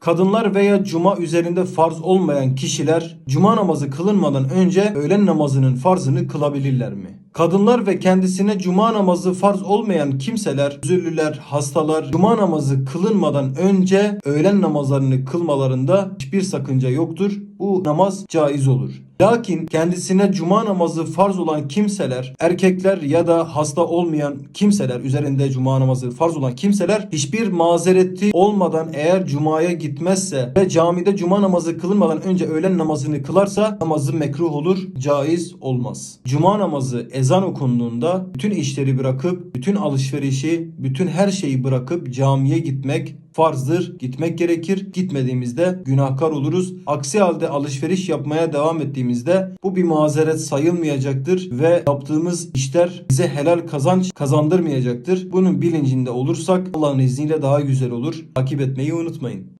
Kadınlar veya cuma üzerinde farz olmayan kişiler cuma namazı kılınmadan önce öğlen namazının farzını kılabilirler mi? Kadınlar ve kendisine cuma namazı farz olmayan kimseler, üzüllüler, hastalar cuma namazı kılınmadan önce öğlen namazlarını kılmalarında hiçbir sakınca yoktur. Bu namaz caiz olur. Lakin kendisine cuma namazı farz olan kimseler, erkekler ya da hasta olmayan kimseler, üzerinde cuma namazı farz olan kimseler hiçbir mazereti olmadan eğer cumaya gitmezse ve camide cuma namazı kılınmadan önce öğlen namazını kılarsa namazı mekruh olur, caiz olmaz. Cuma namazı ezan okunduğunda bütün işleri bırakıp, bütün alışverişi, bütün her şeyi bırakıp camiye gitmek farzdır. Gitmek gerekir. Gitmediğimizde günahkar oluruz. Aksi halde alışveriş yapmaya devam ettiğimizde bu bir mazeret sayılmayacaktır ve yaptığımız işler bize helal kazanç kazandırmayacaktır. Bunun bilincinde olursak Allah'ın izniyle daha güzel olur. Takip etmeyi unutmayın.